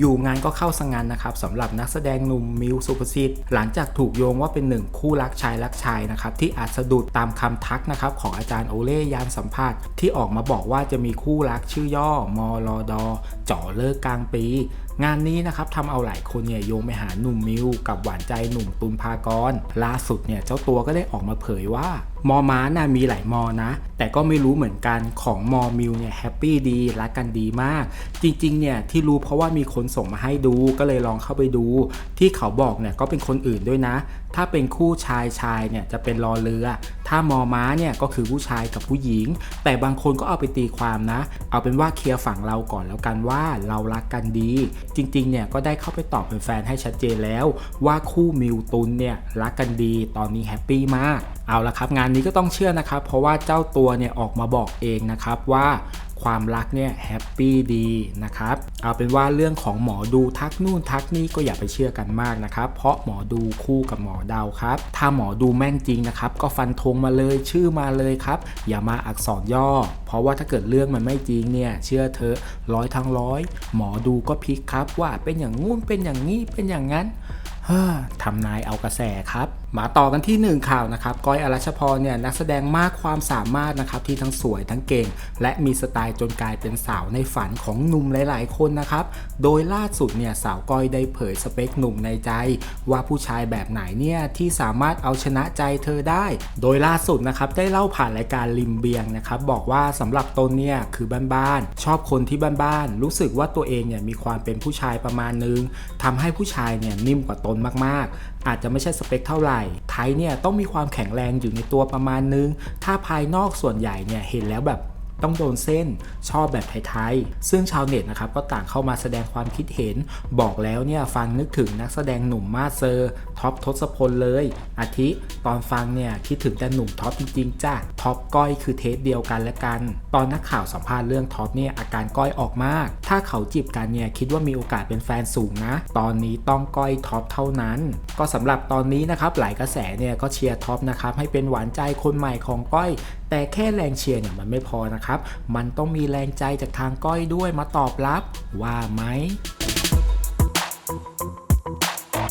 อยู่ๆงานก็เข้าสังงานนะครับสำหรับนักแสดงหนุ่มมิวสุภสิทธิ์หลังจากถูกโยงว่าเป็นหนึ่งคู่รักชายรักชายนะครับที่อาจสะดุดตามคำทักนะครับของอาจารย์โอเล่ยานสัมภาษณ์ที่ออกมาบอกว่าจะมีคู่รักชื่อย่อมอลอดอจ่อเลิกกลางปี งานนี้นะครับทำเอาหลายคนเนี่ยโยงไปหาหนุ่มมิวกับหวานใจหนุ่มตุลภากรล่าสุดเนี่ยเจ้าตัวก็ได้ออกมาเผยว่า มอม้าน่ะมีหลายมอนะ แต่ก็ไม่รู้เหมือนกันของมอมิวเนี่ยแฮปปี้ดีรักกันดีมาก จริงๆเนี่ยที่รู้เพราะว่ามีคนส่งมาให้ดูก็เลยลองเข้าไปดู ที่เขาบอกเนี่ยก็เป็นคนอื่นด้วยนะ ถ้าเป็นคู่ชายชายเนี่ยจะเป็นรอเรือ ถ้ามอม้าเนี่ยก็คือผู้ชายกับผู้หญิง แต่บางคนก็เอาไปตีความนะ เอาเป็นว่าเคลียร์ฝั่งเราก่อนแล้วกันว่าเรารักกันดี จริงๆเนี่ยก็ได้เข้าไปตอบเป็นแฟนๆให้ชัดเจนแล้ว ว่าคู่มิวตุนเนี่ยรักกันดี ตอนนี้แฮปปี้มาก เอาละครับงานนี้ก็ต้องเชื่อนะครับ เพราะว่าเจ้าตัวเนี่ยออกมาบอกเองนะครับว่า ความรักเนี่ยแฮปปี้ดีนะครับเอาเป็นว่าเรื่องของหมอดูทักนู่นทักนี่ก็อย่าไปเชื่อกันมากนะครับเพราะหมอดูคู่กับหมอเดาครับถ้าหมอดูแม่นจริงนะครับก็ฟันธงมาเลยชื่อมาเลยครับอย่ามาอักษรย่อ เพราะว่าถ้าเกิดเรื่องมันไม่จริงเนี่ยเชื่อเถอร้อยทั้งร้อยหมอดูก็พลิกครับว่าเป็นอย่างงู้นเป็นอย่างนี้เป็นอย่างนั้นทำนายเอากระแสครับ มาต่อกันที่หนึ่งข่าวนะครับก้อยอรัชพรเนี่ยนักแสดงมากความสามารถนะครับที่ทั้งสวยทั้งเก่ง และมีสไตล์จนกลายเป็นสาวในฝันของหนุ่มหลาย ๆ คนนะครับโดยล่าสุดเนี่ยสาวก้อยได้เผยสเปคหนุ่มในใจ ว่าผู้ชายแบบไหนเนี่ยที่สามารถเอาชนะใจเธอได้ โดยล่าสุดนะครับได้เล่าผ่านรายการริมเบียงนะครับบอกว่าสำหรับตนเนี่ยคือบ้านๆชอบคนที่บ้านๆรู้สึกว่าตัวเองเนี่ยมีความเป็นผู้ชายประมาณนึงทำให้ผู้ชายเนี่ยนิ่มกว่าตนมากๆ อาจจะไม่ใช่สเปคเท่าไหร่ไทยเนี่ยต้องมีความแข็งแรงอยู่ในตัวประมาณนึง ถ้าภายนอกส่วนใหญ่เนี่ยเห็นแล้วแบบต้องโดนเส้นชอบแบบไทยๆ ซึ่งชาวเน็ตนะครับก็ต่างเข้ามาแสดงความคิดเห็น บอกแล้วเนี่ยฟังนึกถึงนักแสดงหนุ่มมาเซอร์ท็อปทศพลเลย อาทิตอนฟังเนี่ยคิดถึงแต่หนุ่มท็อปจริงๆจ้ะท็อปก้อยคือเทสเดียวกันและกัน ตอนนักข่าวสัมภาษณ์เรื่องท็อปเนี่ยอาการก้อยออกมาก ถ้าเขาจีบกันเนี่ยคิดว่ามีโอกาสเป็นแฟนสูงนะ ตอนนี้ต้องก้อยท็อปเท่านั้น ก็สำหรับตอนนี้นะครับหลายกระแสเนี่ยก็เชียร์ท็อปนะครับให้เป็นหวานใจคนใหม่ของก้อยแต่แค่แรงเชียร์เนี่ยมันไม่พอนะครับ มันต้องมีแรงใจจากทางก้อยด้วยมาตอบรับ ว่าไหม